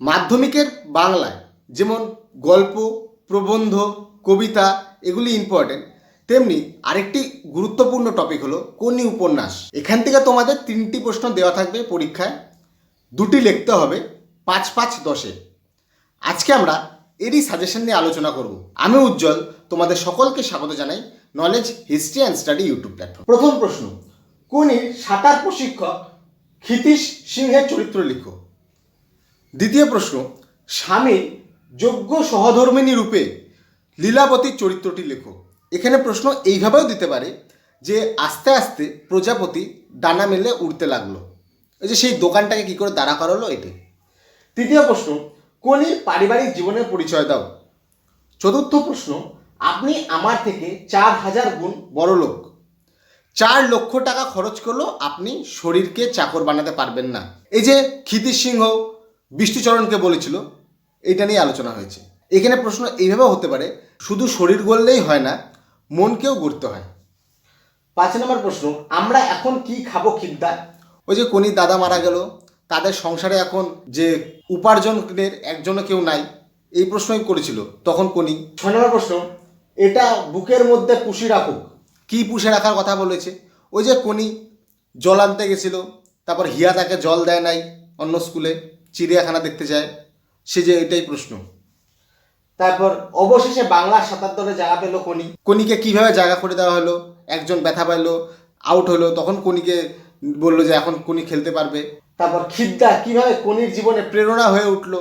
মাধ্যমিকের বাংলায় যেমন গল্প, প্রবন্ধ, কবিতা এগুলি ইম্পর্টেন্ট তেমনি আরেকটি গুরুত্বপূর্ণ টপিক হলো কোনি উপন্যাস। এখান থেকে তোমাদের তিনটি প্রশ্ন দেওয়া থাকবে পরীক্ষায়। দুটি লিখতে হবে পাঁচ পাঁচ দশে। আজকে আমরা এরই সাজেশন নিয়ে আলোচনা করব। আমি উজ্জ্বল, তোমাদের সকলকে স্বাগত জানাই knowledge history and study YouTube platform প্রথম প্রশ্ন কোনি সাঁতার প্রশিক্ষক ক্ষিতীশ সিংহের চরিত্র লিখো। দ্বিতীয় প্রশ্ন, স্বামী যোগ্য সহধর্মিনী রূপে লীলাবতীর চরিত্রটি লেখো। এখানে প্রশ্ন এইভাবেও দিতে পারে যে আস্তে আস্তে প্রজাপতি ডানা মেলে উড়তে লাগল। এই যে সেই দোকানটাকে কি করে দাঁড়া করালো এটি। তৃতীয় প্রশ্ন, কোনি পারিবারিক জীবনের পরিচয় দাও। চতুর্থ প্রশ্ন, আপনি আমার থেকে চার হাজার গুণ বড় লোক। চার লক্ষ টাকা খরচ করলেও আপনি শরীরকে চাকর বানাতে পারবেন না। এই যে ক্ষিতিশ সিংহ বিষ্ণুচরণকে বলেছিল এটা নিয়ে আলোচনা হয়েছে। এখানে প্রশ্ন এইভাবেও হতে পারে, শুধু শরীর গড়লেই হয় না, মনকেও গড়তে হয়। পাঁচ নম্বর প্রশ্ন, আমরা এখন কি খাব খিদ্দার ওই যে কোনি দাদা মারা গেল, তাদের সংসারে এখন যে উপার্জনের একজনও কেউ নাই, এই প্রশ্নই করেছিল তখন কোনি। ছয় নম্বর প্রশ্ন, এটা বুকের মধ্যে পুষি রাখুক। কি পুষে রাখার কথা বলেছে? ওই যে কোনি জল আনতে গেছিল, তারপর হিয়া তাকে জল দেয় নাই অন্য স্কুলে। চিড়িয়াখানা দেখতে যায়। সে যে এটাই প্রশ্ন। তারপর অবশেষে বাংলা দলে জায়গা পেল কনি কনিকে কীভাবে জায়গা করে দেওয়া হলো? একজন ব্যথা পাইলো আউট হলো, তখন কনিকে বলল যে এখন কনি খেলতে পারবে। তারপর খিদ্দা, কীভাবে কনির জীবনে প্রেরণা হয়ে উঠল?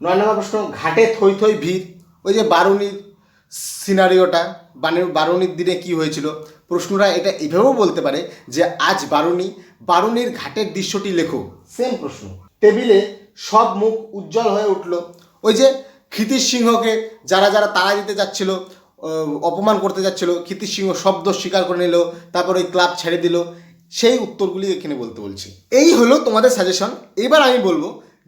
নয় নম্বর প্রশ্ন, ঘাটে থই থই ভিড়। ওই যে বারুনির সিনারিওটা বানের বারুনির দিনে কি হয়েছিল? প্রশ্নরা এটা এভাবেও বলতে পারে যে আজ বারুনি বারুনির ঘাটের দৃশ্যটি লেখো। সেম প্রশ্ন। টেবিলে সব মুখ উজ্জ্বল হয়ে উঠল। ওই যে ক্ষিতিশ সিংহকে যারা যারা তাড়া দিতে যাচ্ছিল অপমান করতে যাচ্ছিল, ক্ষিতিশ সিংহ শব্দ স্বীকার করে নিল, তারপর ওই ক্লাব ছেড়ে দিল। সেই উত্তরগুলি এখানে বলতে বলছি। এই হলো তোমাদের সাজেশন এবার আমি বলব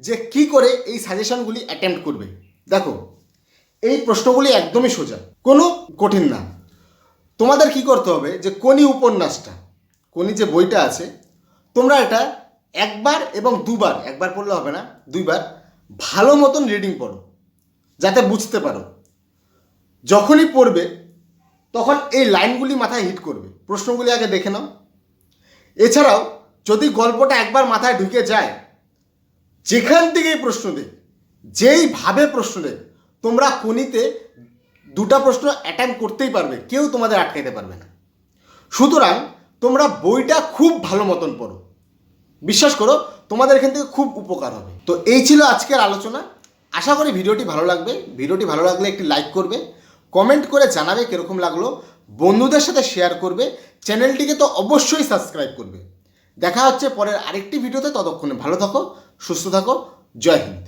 যে কি করে এই সাজেশনগুলি অ্যাটেম্প্ট করবে। দেখো, এই প্রশ্নগুলি একদমই সোজা, কোনো কঠিন না। তোমাদের কি করতে হবে যে কোনি উপন্যাসটা কোনি যে বইটা আছে, তোমরা এটা একবার এবং দুবার, একবার পড়লে হবে না, দুইবার ভালো মতন রিডিং পড়ো, যাতে বুঝতে পারো। যখনই পড়বে, তখন এই লাইনগুলি মাথায় হিট করবে। প্রশ্নগুলি আগে দেখে নাও। এছাড়াও, যদি গল্পটা একবার মাথায় ঢুকে যায়, যেখান থেকেই প্রশ্ন দেখ যেইভাবে প্রশ্ন দেখ তোমরা কোনিতে দুটা প্রশ্ন অ্যাটেম্প করতেই পারবে, কেউ তোমাদের আটকাইতে পারবে না। সুতরাং তোমরা বইটা খুব ভালো মতন পড়ো। বিশ্বাস করো, তোমাদের এখান থেকে খুব উপকার হবে। তো এই ছিল আজকের আলোচনা। আশা করি ভিডিওটি ভালো লাগবে। ভিডিওটি ভালো লাগলে একটি লাইক করবে। কমেন্ট করে জানাবে কীরকম লাগল। বন্ধুদের সাথে শেয়ার করবে। চ্যানেলটিকে তো অবশ্যই সাবস্ক্রাইব করবে। দেখা হচ্ছে পরের আরেকটি ভিডিওতে। ততক্ষণে ভালো থাকো, সুস্থ থাকো। জয় হিন্দ।